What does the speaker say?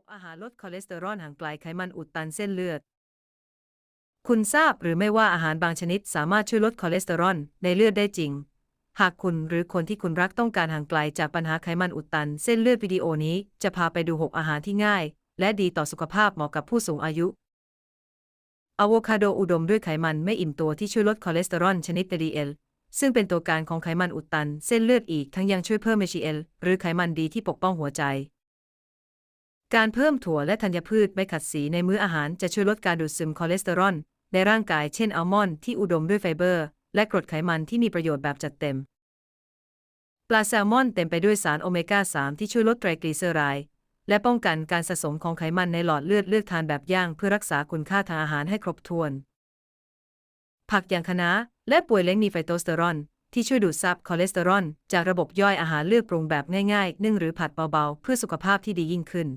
6 อาหารลดคอเลสเตอรอลห่างไกลไขมันอุดตันเส้นเลือด คุณทราบหรือไม่ว่าอาหารบางชนิดสามารถช่วยลดคอเลสเตอรอลในเลือดได้จริง หากคุณหรือคนที่คุณรักต้องการห่างไกลจากปัญหาไขมันอุดตันเส้นเลือดวิดีโอนี้จะพาไปดู 6 อาหารที่ง่าย และดีต่อสุขภาพเหมาะกับผู้สูงอายุอะโวคาโดอุดมด้วยไขมันไม่อิ่มตัวที่ช่วยลดคอเลสเตอรอลชนิด LDL ซึ่งเป็นตัวการของไขมันอุดตันเส้นเลือดอีกทั้งยังช่วยเพิ่ม HDL หรือไขมันดีที่ปกป้องหัวใจ การเพิ่มถั่วและธัญพืชไม่ขัดสีในมื้ออาหารจะช่วยลดการดูดซึมคอเลสเตอรอลในร่างกายเช่นอัลมอนด์ที่อุดมด้วยไฟเบอร์ และกรดไขมันที่มีประโยชน์แบบจัดเต็ม ปลาแซลมอนเต็มไปด้วยสารโอเมก้า 3 ที่ช่วยลดไตรกลีเซอไรด์และป้องกันการสะสมของไขมันในหลอดเลือดเลือกทานแบบย่างเพื่อรักษาคุณค่าทางอาหารให้ครบถ้วน ผักอย่างคะน้าและป่วยเล้งมีไฟโตสเตอรอนที่ช่วยดูดซับคอเลสเตอรอลจากระบบย่อยอาหารเลือกปรุงแบบง่ายๆนึ่งหรือผัดเบาๆ เพื่อสุขภาพที่ดียิ่งขึ้น